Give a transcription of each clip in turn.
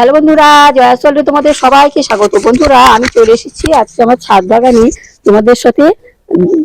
Hello বন্ধুরা জয়াসলে তোমাদের সবাইকে স্বাগত। বন্ধুরা, আমি চলে এসেছি আজকে আমার ছাদ বাগানে তোমাদের সাথে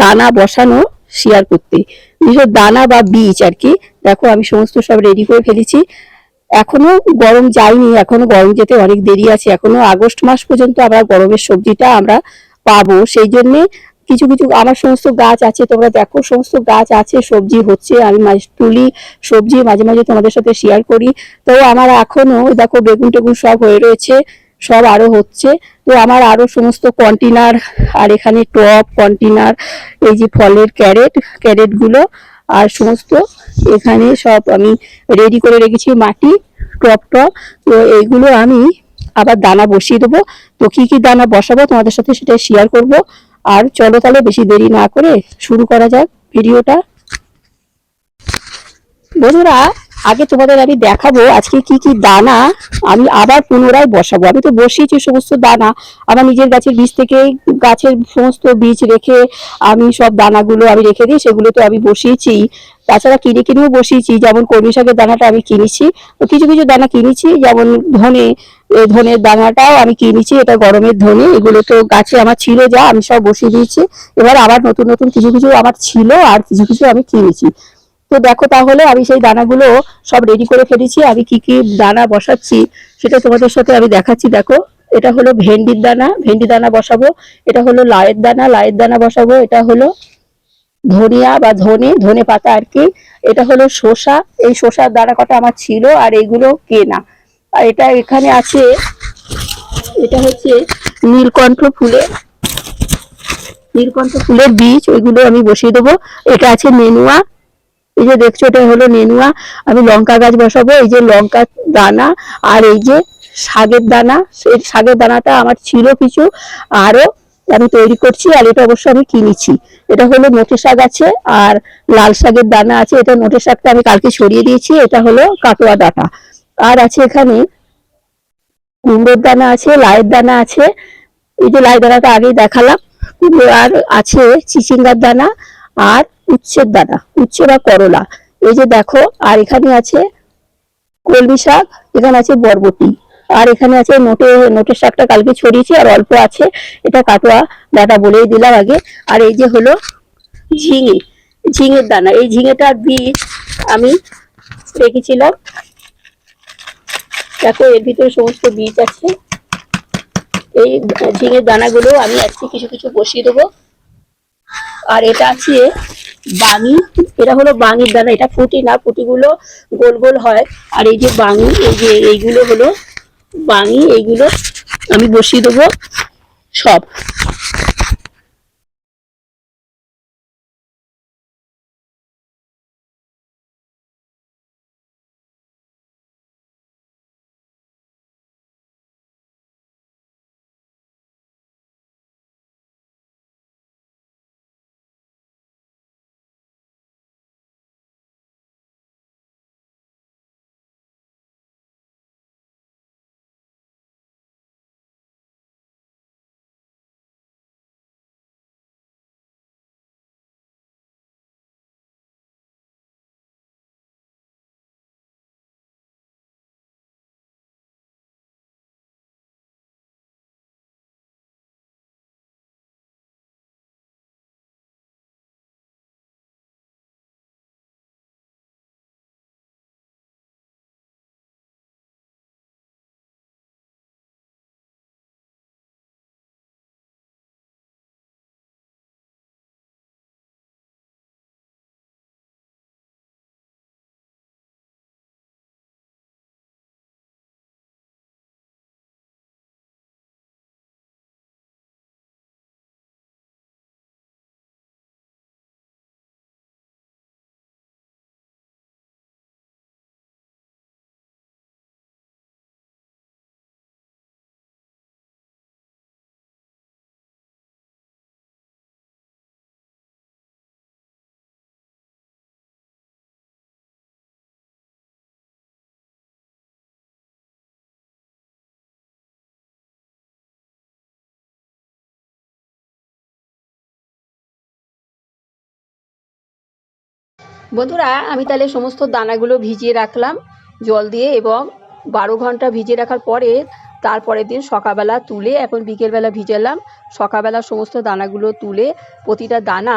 দানা বসানো শেয়ার করতে। বিশেষ দানা বা বীজ আর কি। দেখো, আমি সমস্ত সব রেডি করে ফেলেছি। এখনও গরম যায়নি, এখনও গরম যেতে অনেক দেরি আছে। এখনও আগস্ট মাস পর্যন্ত আমরা গরমের সবজিটা আমরা পাবো। সেই জন্যে কিছু কিছু আমার সমস্ত গাছ আছে, তোমরা দেখো, সমস্ত গাছ আছে, সবজি হচ্ছে, আমি তুলি সবজি, মাঝে মাঝে তোমাদের সাথে শেয়ার করি। তো আমার এখনও দেখো, বেগুন টেগুন সব হয়ে রয়েছে, সব আরও হচ্ছে। তো আমার আরও সমস্ত কন্টেনার আর এখানে টপ কন্টেনার এই যে ফলের ক্যারেট ক্যারেটগুলো, আর সমস্ত এখানে সব আমি রেডি করে রেখেছি মাটি টপ টপ তো এইগুলো আমি আবার দানা বসিয়ে দেবো। তো কি কি দানা বসাবো তোমাদের সাথে সেটা শেয়ার করব। আর চলো তাহলে বেশি দেরি না করে শুরু করা যাক ভিডিওটা। বন্ধুরা আগে তোমাদের আমি দেখাবো আজকে কি কি দানা আমি আবার পুনরায় বসাবো। আমি তো বসিয়েছি সমস্ত দানা। আমার নিজের গাছের বীজ থেকে গাছের সমস্ত বীজ রেখে আমি সব দানাগুলো আমি রেখে দিই, সেগুলো তো আমি বসিয়েছি। তাছাড়া কিনে কিনেও বসিয়েছি, যেমন কর্মী শাকের দানাটা আমি কিনেছি। কিছু কিছু দানা কিনেছি, যেমন ধনে ধনের দানাটাও আমি কিনেছি, এটা গরমের ধনে। এগুলো তো গাছে আমার ছিল যা, আমি সব বসিয়ে দিয়েছি। এবার আবার নতুন নতুন কিছু কিছু আমার ছিল আর কিছু কিছু আমি কিনেছি। তো দেখো তাহলে আমি সেই দানাগুলো সব রেডি করে ফেলেছি। আমি কি কি দানা বসাচ্ছি সেটা তোমাদের সাথে আমি দেখাচ্ছি। দেখো, এটা হলো ভেন্ডির দানা। ভেন্ডি দানা বসাবো। এটা হলো লায়ের দানা। লায়ের দানা বসাবো। এটা হলো ধনিয়া বা ধনে ধনে পাতা আর কি। এটা হলো শসা। এই শসার দানা কটা আমার ছিল আর এইগুলো কেনা। আর এটা এখানে আছে, এটা হচ্ছে নীলকণ্ঠ ফুলের নীলকণ্ঠ ফুলের বীজ, ওইগুলো আমি বসিয়ে দেবো। এটা আছে নেনুয়া। এই যে দেখছ, এটা হলো নেনুয়া। আমি লঙ্কা গাছ বসাবো, এই যে লঙ্কা দানা, আর এই যে শাকের দানা, সেই শাকের দানাটা আমার ছিল কিছু আরও আমি তৈরি করছি, আর এটা অবশ্য আমি কিনেছি। এটা হলো নোটে শাক আছে, আর লাল শাকের দানা আছে, এটা নোটে শাকটা আমি কালকে ছড়িয়ে দিয়েছি, এটা হলো কাটোয়া ডাটা। আর আছে এখানে কুমড়োর দানা আছে, লাইয়ের দানা আছে। এই যে লাই দানাটা আগেই দেখালাম। কুমড়ো আর আছে চিচিঙ্গার দানা আর উচ্ছের দানা উচ্ছে বা করলা। এই যে দেখো, আর এখানে আছে কলমি শাক, এখানে আছে বরবটি, আর এখানে আছে নোটে, নোটের শাকটা কালকে ছড়িয়েছি, আর অল্প আছে, এটা কাটোয়া ডাটা বলেই দিলাম আগে। আর এই যে হলো ঝিঙে, ঝিঙের দানা, এই ঝিঙেটার বীজ আমি রেখেছিলাম। দেখো, এর ভিতরে সমস্ত বীজ আছে। এই ঝিঙের দানাগুলো আমি আজকে কিছু কিছু বসিয়ে দেবো। আর এটা আছে বাঙি, এটা হলো বাঙির দানা, এটা ফুটি না ফুটিগুলো গোল গোল হয়। আর এই যে বাঙি, এই যে এইগুলো হলো বাঙি, এইগুলো আমি বসিয়ে দেবো সব। বন্ধুরা, আমি তাহলে সমস্ত দানাগুলো ভিজিয়ে রাখলাম, জল দিয়ে এবং বারো ঘণ্টা ভিজিয়ে রাখার পরে তারপরের দিন সকালবেলা তুলে এখন বিকেলবেলা ভিজালাম। সকালবেলা সমস্ত দানাগুলো তুলে প্রতিটা দানা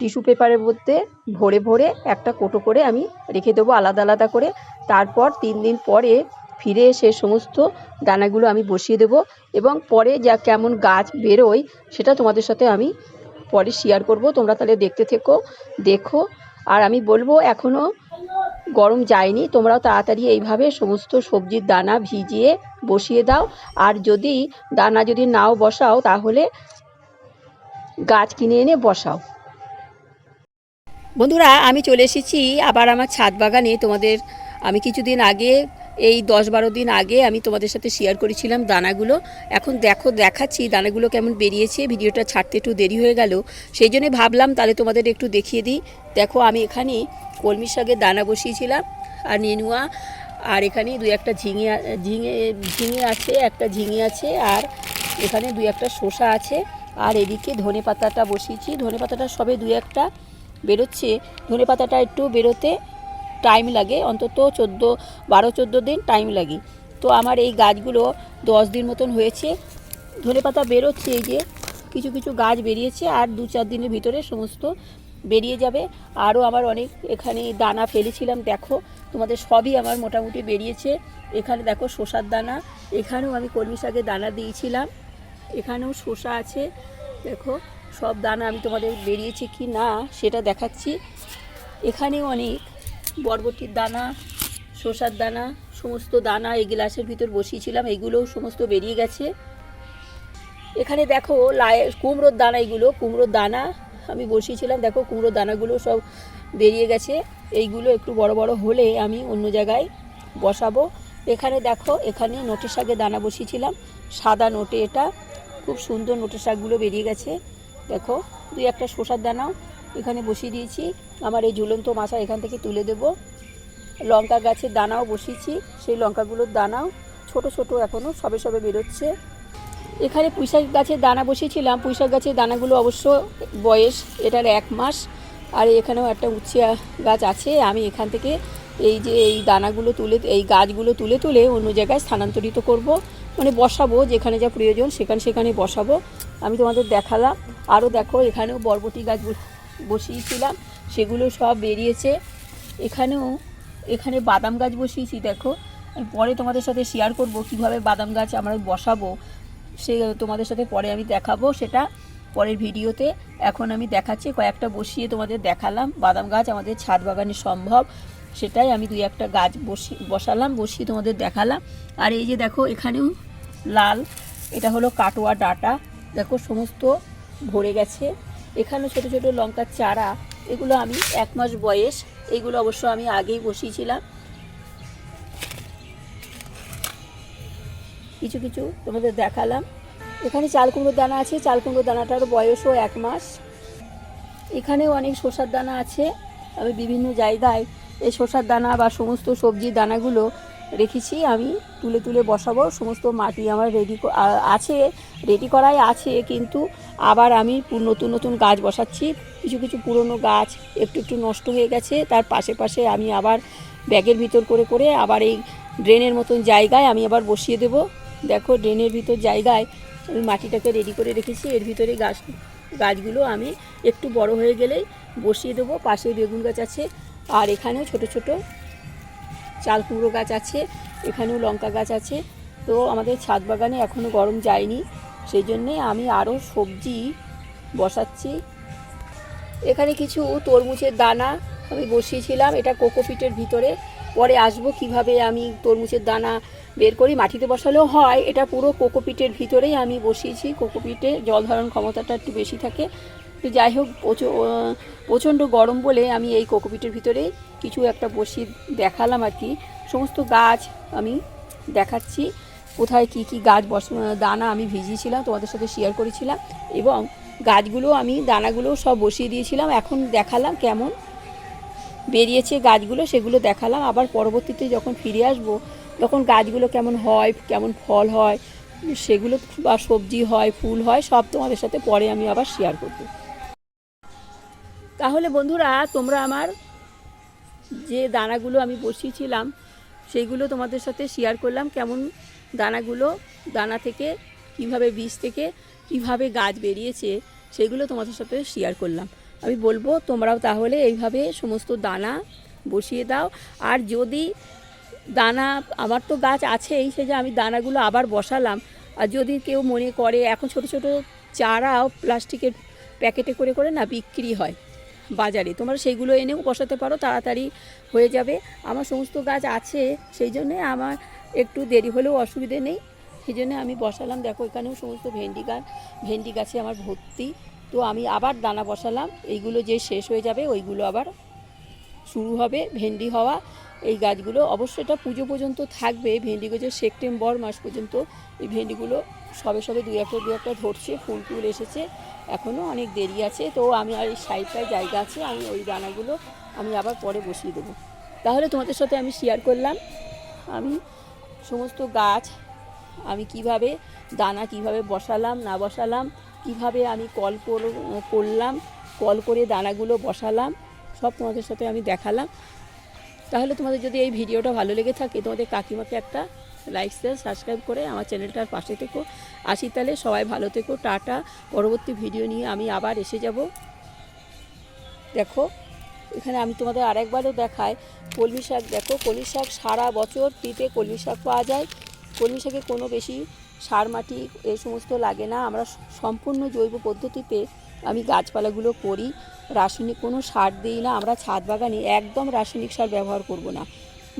টিস্যু পেপারের মধ্যে ভরে ভরে একটা কোটো করে আমি রেখে দেবো আলাদা আলাদা করে। তারপর তিন দিন পরে ফিরে এসে সমস্ত দানাগুলো আমি বসিয়ে দেবো এবং পরে যা কেমন গাছ বেরোয় সেটা তোমাদের সাথে আমি পরে শেয়ার করব। তোমরা তাহলে দেখতে থেকো, দেখো আর আমি বলব এখনও গরম যায়নি। তোমরাও তাড়াতাড়ি এইভাবে সমস্ত সবজির দানা ভিজিয়ে বসিয়ে দাও। আর যদি দানা যদি নাও বসাও, তাহলে গাছ কিনে এনে বসাও। বন্ধুরা, আমি চলে এসেছি আবার আমার ছাদ বাগানে। তোমাদের আমি কিছুদিন আগে এই দশ বারো দিন আগে আমি তোমাদের সাথে শেয়ার করেছিলাম দানাগুলো। এখন দেখো, দেখাচ্ছি দানাগুলো কেমন বেরিয়েছে, ভিডিওটা ছাড়তে একটু দেরি হয়ে গেল। সেই জন্যে ভাবলাম তাহলে তোমাদের একটু দেখিয়ে দিই। দেখো, আমি এখানে কলমি শাকের দানা বসিয়েছিলাম, আর নেনুয়া, আর এখানে দুই একটা ঝিঙে ঝিঙে ঝিঙে আছে, একটা ঝিঙে আছে, আর এখানে দুই একটা শসা আছে। আর এদিকে ধনে পাতাটা বসিয়েছি। ধনে পাতাটা সবে দুই একটা বেরোচ্ছে। ধনে পাতাটা একটু বেরোতে টাইম লাগে, অন্তত চোদ্দ, বারো, চোদ্দ দিন টাইম লাগে। তো আমার এই গাছগুলো দশ দিন মতন হয়েছে। ধনে পাতা বেরোচ্ছে এই যে, কিছু কিছু গাছ বেরিয়েছে আর দু, চার দিনের ভিতরে সমস্ত বেরিয়ে যাবে। আরও আমার অনেক এখানে দানা ফেলেছিলাম, দেখো, তোমাদের সবই আমার মোটামুটি বেরিয়েছে। এখানে দেখো শসার দানা, এখানেও আমি কলমি শাকের দানা দিয়েছিলাম। এখানেও শসা আছে, দেখো, সব দানা আমি তোমাদের বেরিয়েছে কি না সেটা দেখাচ্ছি। এখানেও অনেক বরবটির দানা, শসার দানা, সমস্ত দানা এই গ্লাসের ভিতর বসিয়েছিলাম। এগুলোও সমস্ত বেরিয়ে গেছে। এখানে দেখো লাই, কুমড়োর দানা এগুলো, কুমড়োর দানা আমি বসিয়েছিলাম। দেখো কুমড়োর দানাগুলো সব বেরিয়ে গেছে। এইগুলো একটু বড় বড় হলে আমি অন্য জায়গায় বসাবো। এখানে দেখো, এখানে নোটের শাকের দানা বসিয়েছিলাম। সাদা নোটে এটা। খুব সুন্দর নোটের শাকগুলো বেরিয়ে গেছে। দেখো, দুই একটা শসার দানাও। এখানে বসিয়ে দিয়েছি। আমার এই ঝুলন্ত মাছা এখান থেকে তুলে দেব। লঙ্কা গাছের দানাও বসিয়েছি। সেই লঙ্কাগুলোর দানাও ছোট ছোট এখনও সবে সবে বেরোচ্ছে। এখানে পুঁইশাক গাছের দানা বসিয়েছিলাম। পুঁইশাক গাছের দানাগুলো অবশ্য বয়স এটার এক মাস। আর এখানেও একটা উচ্ছে গাছ আছে। আমি এখান থেকে এই যে এই দানাগুলো তুলে, এই গাছগুলো তুলে তুলে অন্য জায়গায় স্থানান্তরিত করব। মানে বসাবো যেখানে যা প্রয়োজন সেখানে সেখানে বসাবো। আমি তোমাদের দেখালাম। আরও দেখো, এখানেও বরবটি গাছ বস- বসিয়েছিলাম, সেগুলো সব বেরিয়েছে। এখানেও, এখানে বাদাম গাছ বসিয়েছি, দেখো। আমি পরে তোমাদের সাথে শেয়ার করব কীভাবে বাদাম গাছ আমরা বসাবো। সে তোমাদের সাথে পরে আমি দেখাবো সেটা পরের ভিডিওতে। এখন আমি দেখাচ্ছি, কয়েকটা বসিয়ে তোমাদের দেখালাম। বাদাম গাছ আমাদের ছাদ বাগানে সম্ভব। সেটাই আমি দুই একটা গাছ বসি, বসালাম, বসিয়ে তোমাদের দেখালাম। আর এই যে দেখো, এখানেও লাল, এটা হলো কাটোয়া ডাটা। দেখো, সমস্ত ভরে গেছে। এখানেও ছোট ছোট লঙ্কার চারা, এগুলো আমি এক মাস বয়স, এগুলো অবশ্য আমি আগেই বসিয়েছিলাম। কিছু কিছু তোমাদের দেখালাম। এখানে চাল কুমড়োর দানা আছে, চাল কুমড়োর দানাটার বয়সও এক মাস। এখানেও অনেক শসার দানা আছে। আমি বিভিন্ন জায়গায় এই শসার দানা বা সমস্ত সবজির দানাগুলো রেখেছি, আমি তুলে তুলে বসাবো। সমস্ত মাটি আমার রেডি আছে রেডি করাই আছে, কিন্তু আবার আমি নতুন নতুন গাছ বসাচ্ছি। কিছু কিছু পুরনো গাছ একটু একটু নষ্ট হয়ে গেছে। তার পাশে পাশে আমি আবার ব্যাগের ভিতর করে করে আবার এই ড্রেনের মতন জায়গায় আমি আবার বসিয়ে দেব। দেখো ড্রেনের ভিতর জায়গায় আমি মাটিটাকে রেডি করে রেখেছি। এর ভিতরে গাছ, গাছগুলো আমি একটু বড় হয়ে গেলেই বসিয়ে দেবো। পাশে বেগুন গাছ আছে। আর এখানেও ছোট ছোট চাল কুমড়ো গাছ আছে। এখানেও লঙ্কা গাছ আছে। তো আমাদের ছাদ বাগানে এখনও গরম যায়নি। সেই জন্যে আমি আরও সবজি বসাচ্ছি। এখানে কিছু তরমুজের দানা আমি বসিয়েছিলাম, এটা কোকোপিটের ভিতরে। পরে আসব কীভাবে আমি তরমুজের দানা বের করি, মাটিতে বসালেও হয়, এটা পুরো কোকোপিটের ভিতরেই আমি বসিয়েছি। কোকোপিটে জল ধারণ ক্ষমতাটা একটু বেশি থাকে। তো যাই হোক, প্রচ- প্রচণ্ড গরম বলে আমি এই কোকোপিটের ভিতরে কিছু একটা বসিয়ে দেখালাম আর কি। সমস্ত গাছ আমি দেখাচ্ছি। কোথায় কি কি গাছ বস দানা আমি ভিজিয়েছিলাম, তোমাদের সাথে শেয়ার করেছিলাম এবং গাছগুলো আমি, দানাগুলো সব বসিয়ে দিয়েছিলাম। এখন দেখালাম কেমন বেরিয়েছে গাছগুলো, সেগুলো দেখালাম। আবার পরবর্তীতে যখন ফিরে আসব, তখন গাছগুলো কেমন হয়, কেমন ফল হয়, সেগুলো বা সবজি হয়, ফুল হয়, সব তোমাদের সাথে পরে আমি আবার শেয়ার করব। তাহলে বন্ধুরা, তোমরা আমার যে দানাগুলো আমি বসিয়েছিলাম সেইগুলো তোমাদের সাথে শেয়ার করলাম। কেমন দানাগুলো দানা থেকে কীভাবে বীজ থেকে কীভাবে গাছ বেরিয়েছে সেগুলো তোমাদের সাথে শেয়ার করলাম। আমি বলব তোমরাও তাহলে এইভাবে সমস্ত দানা বসিয়ে দাও। আর যদি দানা, আমার তো গাছ আছেই সে যে আমি দানাগুলো আবার বসালাম। আর যদি কেউ মনে করে, এখন ছোট ছোট চারাও প্লাস্টিকের প্যাকেটে করে করে না বিক্রি হয় বাজারে, তোমরা সেইগুলো এনেও বসাতে পারো, তাড়াতাড়ি হয়ে যাবে। আমার সমস্ত গাছ আছে, সেই জন্যে আমার একটু দেরি হলেও অসুবিধে নেই। সেই জন্য আমি বসালাম, দেখো এখানেও সমস্ত ভেন্ডি গাছ, ভেন্ডি গাছে আমার ভর্তি। তো আমি আবার দানা বসালাম, এইগুলো যে শেষ হয়ে যাবে ওইগুলো আবার শুরু হবে ভেন্ডি হওয়া। এই গাছগুলো অবশ্যই এটা পুজো পর্যন্ত থাকবে, ভেন্ডি গাছের সেপ্টেম্বর মাস পর্যন্ত এই ভেন্ডিগুলো সবে সবে দু একটা দু একটা ধরছে, ফুল টুল এসেছে এখনও অনেক দেরি আছে। তো আমি আর এই সাইডটায় জায়গা আছে, আমি ওই দানাগুলো আমি আবার পরে বসিয়ে দেবো। তাহলে তোমাদের সাথে আমি শেয়ার করলাম। আমি সমস্ত গাছ আমি কীভাবে দানা কীভাবে বসালাম, না বসালাম, কীভাবে আমি কল কর- করলাম, কল করে দানাগুলো বসালাম, সব তোমাদের সাথে আমি দেখালাম। তাহলে তোমাদের যদি এই ভিডিওটা ভালো লেগে থাকে, তোমাদের কাকিমাকে একটা লাইক শেয়ার সাবস্ক্রাইব করে আমার চ্যানেলটার পাশে থেকো। আসি তাহলে, সবাই ভালো থেকো, টাটা। পরবর্তী ভিডিও নিয়ে আমি আবার এসে যাব। দেখো। এখানে আমি তোমাদের আরেকবারও দেখাই, কলমি শাক দেখো, কলমি শাক সারা বছর তিতে কলমি শাক পাওয়া যায়। কলমি শাকে কোনো বেশি সার মাটি এই সমস্ত লাগে না। আমরা সম্পূর্ণ জৈব পদ্ধতিতে আমি গাছপালাগুলো করি। রাসায়নিক কোনো সার দিই না। আমরা ছাদ বাগানে একদম রাসায়নিক সার ব্যবহার করব না।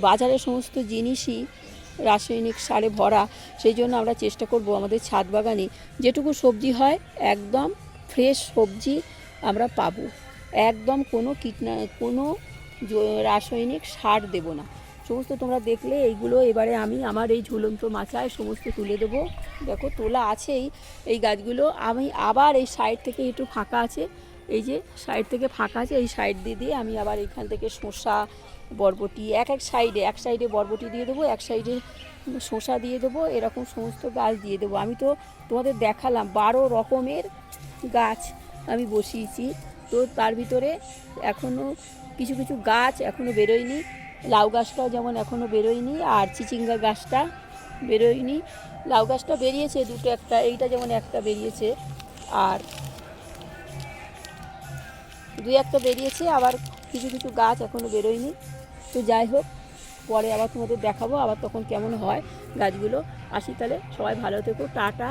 বাজারে সমস্ত জিনিসই রাসায়নিক সারে ভরা। সেই জন্য আমরা চেষ্টা করব আমাদের ছাদ বাগানে যেটুকু সবজি হয়, একদম ফ্রেশ সবজি আমরা পাবো। একদম কোনো কীটনা, কোনো রাসায়নিক সার দেব না। সমস্ত তোমরা দেখলে এইগুলো এবারে আমি আমার এই ঝুলন্ত মাচায় সমস্ত তুলে দেবো। দেখো তোলা আছেই এই গাছগুলো। আমি আবার এই সাইড থেকে একটু ফাঁকা আছে। এই যে সাইড থেকে ফাঁকা আছে, এই সাইড দিয়ে দিয়ে আমি আবার এখান থেকে শসা, বরবটি এক এক সাইডে এক সাইডে বরবটি দিয়ে দেবো, এক সাইডে শসা দিয়ে দেবো, এরকম সমস্ত গাছ দিয়ে দেবো। আমি তো তোমাদের দেখালাম বারো রকমের গাছ আমি বসিয়েছি। তো তার ভিতরে এখনও কিছু কিছু গাছ এখনও বেরোয়নি। লাউ গাছটাও যেমন এখনও বেরোয়নি আর চিচিঙ্গা গাছটা বেরোয়নি। লাউ গাছটা বেরিয়েছে দুটো একটা, এইটা যেমন একটা বেরিয়েছে আর দুই একটা বেরিয়েছে, আবার কিছু কিছু গাছ এখনও বেরোয়নি। তো যাই হোক, পরে আবার তোমাদের দেখাবো আবার তখন কেমন হয় গাছগুলো। আসি তাহলে, সবাই ভালো থেকো, টাটা।